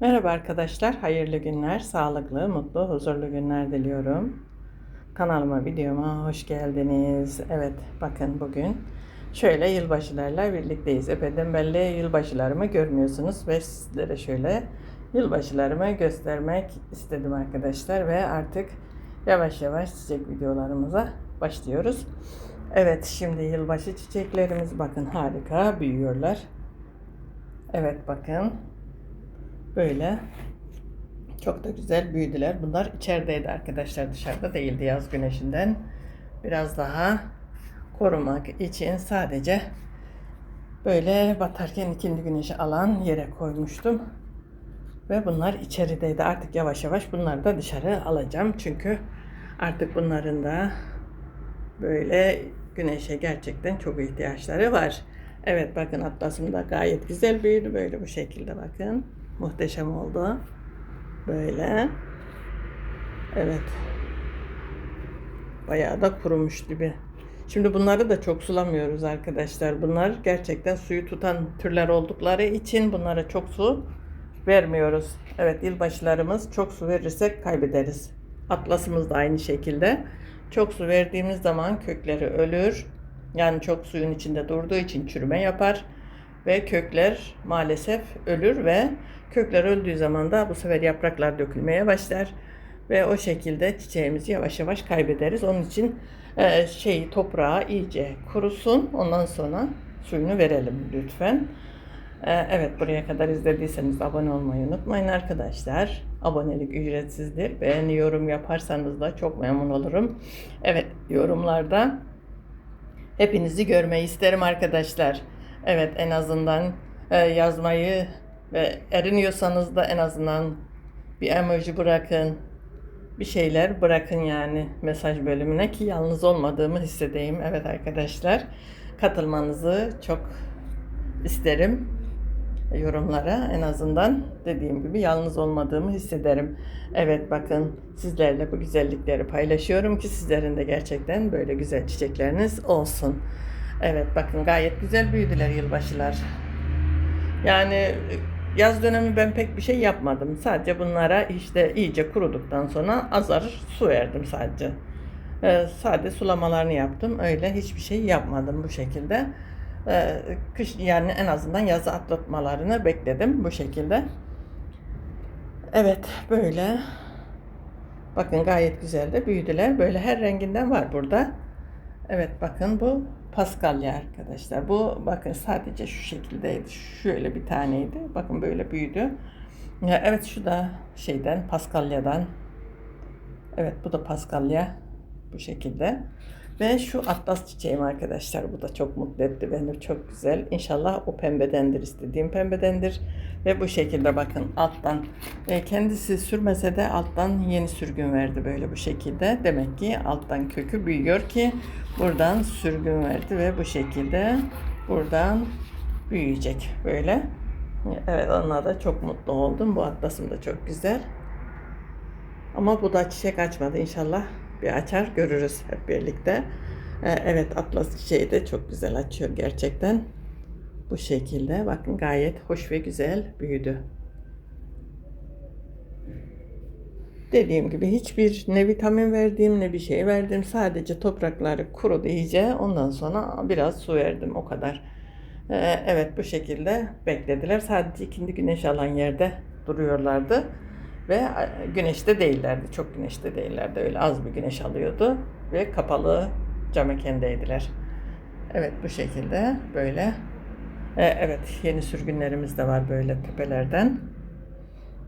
Merhaba arkadaşlar, hayırlı günler, sağlıklı, mutlu, huzurlu günler diliyorum. Kanalıma, videoma hoş geldiniz. Evet, bakın bugün şöyle yılbaşılarla birlikteyiz. Epeyden belli yılbaşılarımı görmüyorsunuz ve sizlere şöyle yılbaşılarımı göstermek istedim arkadaşlar. Ve artık yavaş yavaş çiçek videolarımıza başlıyoruz. Evet, şimdi yılbaşı çiçeklerimiz bakın harika büyüyorlar. Evet bakın Böyle çok da güzel büyüdüler. Bunlar içerideydi arkadaşlar dışarıda değildi yaz güneşinden. Biraz daha korumak için sadece böyle batarken ikindi güneşi alan yere koymuştum. Ve bunlar içerideydi. Artık yavaş yavaş bunları da dışarı alacağım. Çünkü artık bunların da böyle güneşe gerçekten çok ihtiyaçları var. Evet bakın atlasım da gayet güzel büyüdü böyle bu şekilde bakın. Muhteşem oldu. Böyle. Evet. Bayağı da kurumuş gibi. Şimdi bunları da çok sulamıyoruz arkadaşlar. Bunlar gerçekten suyu tutan türler oldukları için bunlara çok su vermiyoruz. Evet yılbaşılarımız çok su verirsek kaybederiz. Atlasımız da aynı şekilde. Çok su verdiğimiz zaman kökleri ölür. Yani çok suyun içinde durduğu için çürüme yapar ve kökler maalesef ölür ve kökler öldüğü zaman da bu sefer yapraklar dökülmeye başlar ve o şekilde çiçeğimizi yavaş yavaş kaybederiz. Onun için e, şey toprağa iyice kurusun. Ondan sonra suyunu verelim lütfen. E, evet buraya kadar izlediyseniz abone olmayı unutmayın arkadaşlar. Abonelik ücretsizdir. Beğeni yorum yaparsanız da çok memnun olurum. Evet yorumlarda hepinizi görmeyi isterim arkadaşlar. Evet en azından e, yazmayı ve eriniyorsanız da en azından bir emoji bırakın. Bir şeyler bırakın yani mesaj bölümüne ki yalnız olmadığımı hissedeyim. Evet arkadaşlar katılmanızı çok isterim yorumlara en azından dediğim gibi yalnız olmadığımı hissederim. Evet bakın sizlerle bu güzellikleri paylaşıyorum ki sizlerin de gerçekten böyle güzel çiçekleriniz olsun. Evet bakın gayet güzel büyüdüler yılbaşılar. Yani yaz dönemi ben pek bir şey yapmadım. Sadece bunlara işte iyice kuruduktan sonra azar su verdim sadece. Ee, sade sulamalarını yaptım. Öyle hiçbir şey yapmadım bu şekilde. Ee, kış yani en azından yazı atlatmalarını bekledim bu şekilde. Evet böyle. Bakın gayet güzel de büyüdüler. Böyle her renginden var burada. Evet bakın bu paskalya arkadaşlar. Bu bakın sadece şu şekildeydi. Şöyle bir taneydi. Bakın böyle büyüdü. Evet şu da şeyden paskalyadan. Evet bu da paskalya. Bu şekilde. Ve şu atlas çiçeğim arkadaşlar. Bu da çok mutlu etti beni. Çok güzel. İnşallah o pembedendir. istediğim pembedendir. Ve bu şekilde bakın alttan. E, kendisi sürmese de alttan yeni sürgün verdi böyle bu şekilde. Demek ki alttan kökü büyüyor ki buradan sürgün verdi ve bu şekilde buradan büyüyecek böyle. Evet onunla da çok mutlu oldum. Bu atlasım da çok güzel. Ama bu da çiçek açmadı. İnşallah bir açar görürüz hep birlikte. Ee, evet atlas çiçeği de çok güzel açıyor gerçekten. Bu şekilde bakın gayet hoş ve güzel büyüdü. Dediğim gibi hiçbir ne vitamin verdiğim ne bir şey verdim. Sadece toprakları kurudu iyice. Ondan sonra biraz su verdim o kadar. Ee, evet bu şekilde beklediler. Sadece ikindi güneş alan yerde duruyorlardı. Ve güneşte değillerdi. Çok güneşte değillerdi. Öyle az bir güneş alıyordu. Ve kapalı camekendeydiler. Evet bu şekilde böyle. Ee, evet yeni sürgünlerimiz de var böyle tepelerden.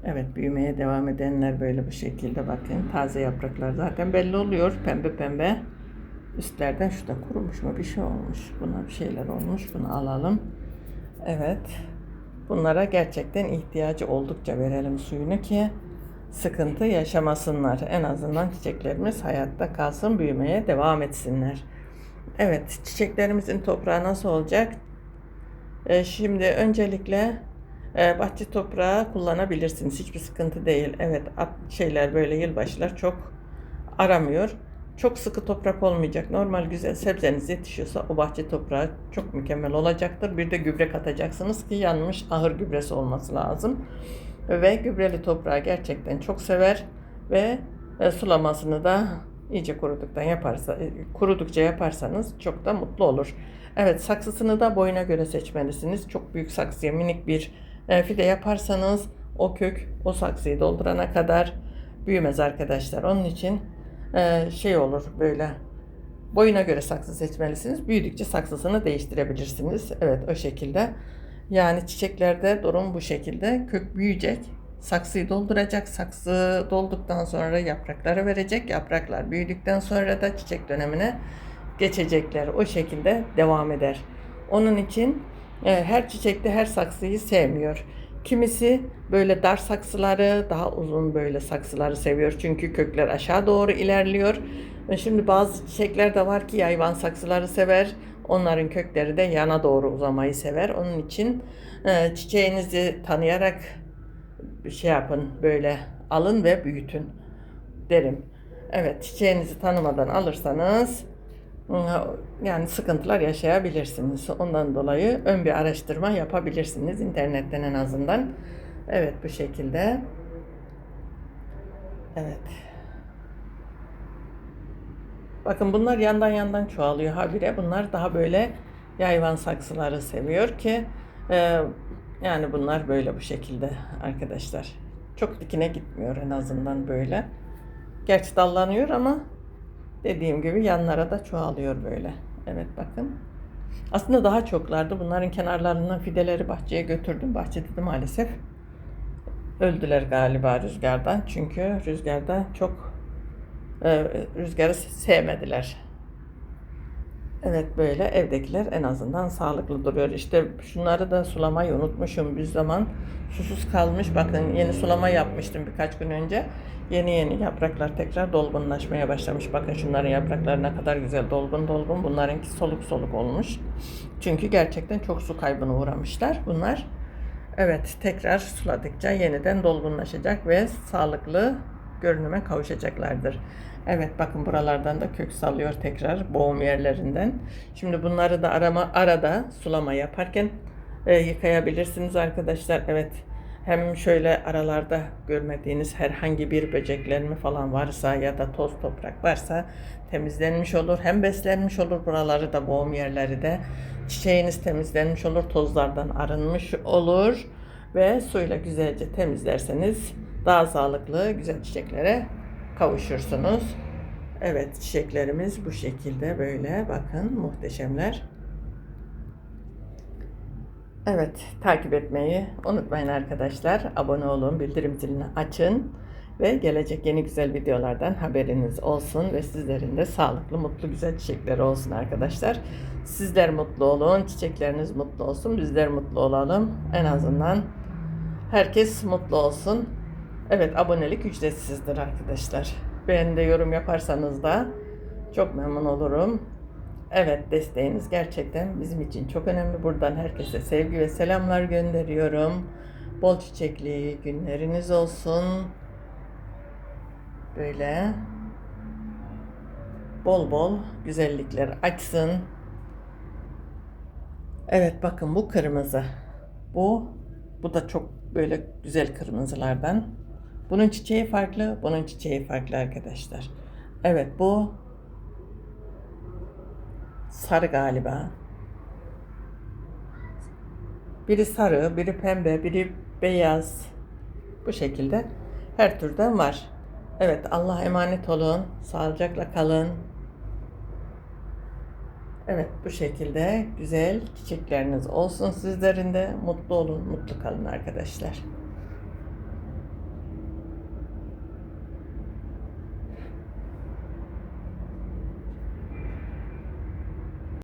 Evet büyümeye devam edenler böyle bu şekilde bakın. Taze yapraklar zaten belli oluyor. Pembe pembe. Üstlerden şu da kurumuş mu bir şey olmuş. Buna bir şeyler olmuş. Bunu alalım. Evet. Bunlara gerçekten ihtiyacı oldukça verelim suyunu ki sıkıntı yaşamasınlar. En azından çiçeklerimiz hayatta kalsın, büyümeye devam etsinler. Evet, çiçeklerimizin toprağı nasıl olacak? Ee, şimdi öncelikle e, bahçe toprağı kullanabilirsiniz. Hiçbir sıkıntı değil. Evet, at, şeyler böyle yılbaşılar çok aramıyor. Çok sıkı toprak olmayacak. Normal güzel sebzeniz yetişiyorsa o bahçe toprağı çok mükemmel olacaktır. Bir de gübre katacaksınız ki yanmış ahır gübresi olması lazım. Ve gübreli toprağı gerçekten çok sever ve e, sulamasını da iyice kuruduktan yaparsa e, kurudukça yaparsanız çok da mutlu olur. Evet saksısını da boyuna göre seçmelisiniz. Çok büyük saksıya minik bir e, fide yaparsanız o kök o saksıyı doldurana kadar büyümez arkadaşlar. Onun için şey olur böyle boyuna göre saksı seçmelisiniz. Büyüdükçe saksısını değiştirebilirsiniz. Evet o şekilde. Yani çiçeklerde durum bu şekilde. Kök büyüyecek. Saksıyı dolduracak. Saksı dolduktan sonra yaprakları verecek. Yapraklar büyüdükten sonra da çiçek dönemine geçecekler. O şekilde devam eder. Onun için e, her çiçekte her saksıyı sevmiyor. Kimisi böyle dar saksıları, daha uzun böyle saksıları seviyor. Çünkü kökler aşağı doğru ilerliyor. Ve Şimdi bazı çiçekler de var ki yayvan saksıları sever. Onların kökleri de yana doğru uzamayı sever. Onun için e, çiçeğinizi tanıyarak şey yapın böyle alın ve büyütün derim. Evet çiçeğinizi tanımadan alırsanız yani sıkıntılar yaşayabilirsiniz. Ondan dolayı ön bir araştırma yapabilirsiniz internetten en azından. Evet bu şekilde. Evet. Bakın bunlar yandan yandan çoğalıyor habire. Bunlar daha böyle yayvan saksıları seviyor ki e, yani bunlar böyle bu şekilde arkadaşlar. Çok dikine gitmiyor en azından böyle. Gerçi dallanıyor ama dediğim gibi yanlara da çoğalıyor böyle. Evet bakın. Aslında daha çoklardı. Bunların kenarlarından fideleri bahçeye götürdüm. Bahçede de maalesef öldüler galiba rüzgardan. Çünkü rüzgarda çok rüzgarı sevmediler. Evet böyle evdekiler en azından sağlıklı duruyor. İşte şunları da sulamayı unutmuşum bir zaman. Susuz kalmış. Bakın yeni sulama yapmıştım birkaç gün önce. Yeni yeni yapraklar tekrar dolgunlaşmaya başlamış. Bakın şunların yaprakları ne kadar güzel dolgun dolgun. Bunlarınki soluk soluk olmuş. Çünkü gerçekten çok su kaybına uğramışlar bunlar. Evet tekrar suladıkça yeniden dolgunlaşacak ve sağlıklı görünüme kavuşacaklardır. Evet bakın buralardan da kök salıyor tekrar boğum yerlerinden. Şimdi bunları da arama arada sulama yaparken e, yıkayabilirsiniz arkadaşlar. Evet hem şöyle aralarda görmediğiniz herhangi bir böceklenme falan varsa ya da toz toprak varsa temizlenmiş olur. Hem beslenmiş olur buraları da boğum yerleri de. Çiçeğiniz temizlenmiş olur, tozlardan arınmış olur ve suyla güzelce temizlerseniz daha sağlıklı güzel çiçeklere kavuşursunuz. Evet çiçeklerimiz bu şekilde böyle bakın muhteşemler. Evet takip etmeyi unutmayın arkadaşlar. Abone olun, bildirim zilini açın ve gelecek yeni güzel videolardan haberiniz olsun ve sizlerin de sağlıklı, mutlu, güzel çiçekleri olsun arkadaşlar. Sizler mutlu olun, çiçekleriniz mutlu olsun, bizler mutlu olalım. En azından herkes mutlu olsun. Evet abonelik ücretsizdir arkadaşlar. Beğeni yorum yaparsanız da çok memnun olurum. Evet desteğiniz gerçekten bizim için çok önemli. Buradan herkese sevgi ve selamlar gönderiyorum. Bol çiçekli günleriniz olsun. Böyle bol bol güzellikler açsın. Evet bakın bu kırmızı. Bu bu da çok böyle güzel kırmızılardan. Bunun çiçeği farklı, bunun çiçeği farklı arkadaşlar. Evet bu sarı galiba. Biri sarı, biri pembe, biri beyaz. Bu şekilde her türden var. Evet Allah emanet olun. Sağlıcakla kalın. Evet bu şekilde güzel çiçekleriniz olsun sizlerin de. Mutlu olun, mutlu kalın arkadaşlar.